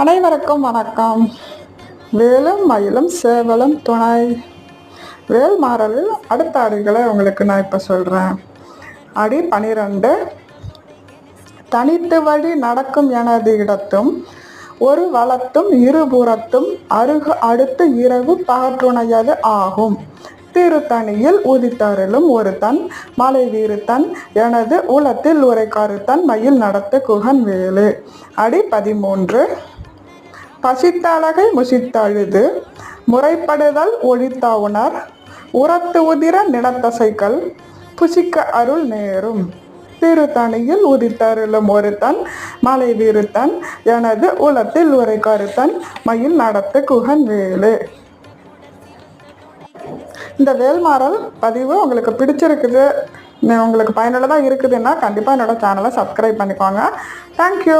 அனைவருக்கும் வணக்கம். வேலும் மயிலும் சேவலும் துணை. வேல் மாறலில் அடுத்த அடிகளை உங்களுக்கு நான் இப்போ சொல்கிறேன் அடி பனிரெண்டு. தனித்து வழி நடக்கும் எனது இடத்தும் ஒரு வளத்தும் இருபுறத்தும் அருகு அடுத்து இரவு பகற்றுணையது ஆகும். திருத்தணியில் உதித்தருளும் தன் மலை வீறுத்தன் எனது உளத்தில் உரை கருத்தன் மயில் நடத்த குகன் வேலு. அடி பதிமூன்று. பசித்தழகை முசித்தழுது முறைப்படுதல் ஒழித்த உணர் உரத்து உதிர நிலத்தசைகள் புசிக்க அருள் நேரும். திருத்தணியில் உதித்தருளும் ஒருத்தன் மலை விருத்தன் எனது உலத்தில் உரை கருத்தன் மயில் நடத்து குகன் வேலு. இந்த வேல்மாறல் பதிவு உங்களுக்கு பிடிச்சிருக்குது. உங்களுக்கு பயனுள்ளதாக இருக்குதுன்னா கண்டிப்பாக என்னோடய சேனலை சப்ஸ்கிரைப் பண்ணிக்கோங்க. தேங்க்யூ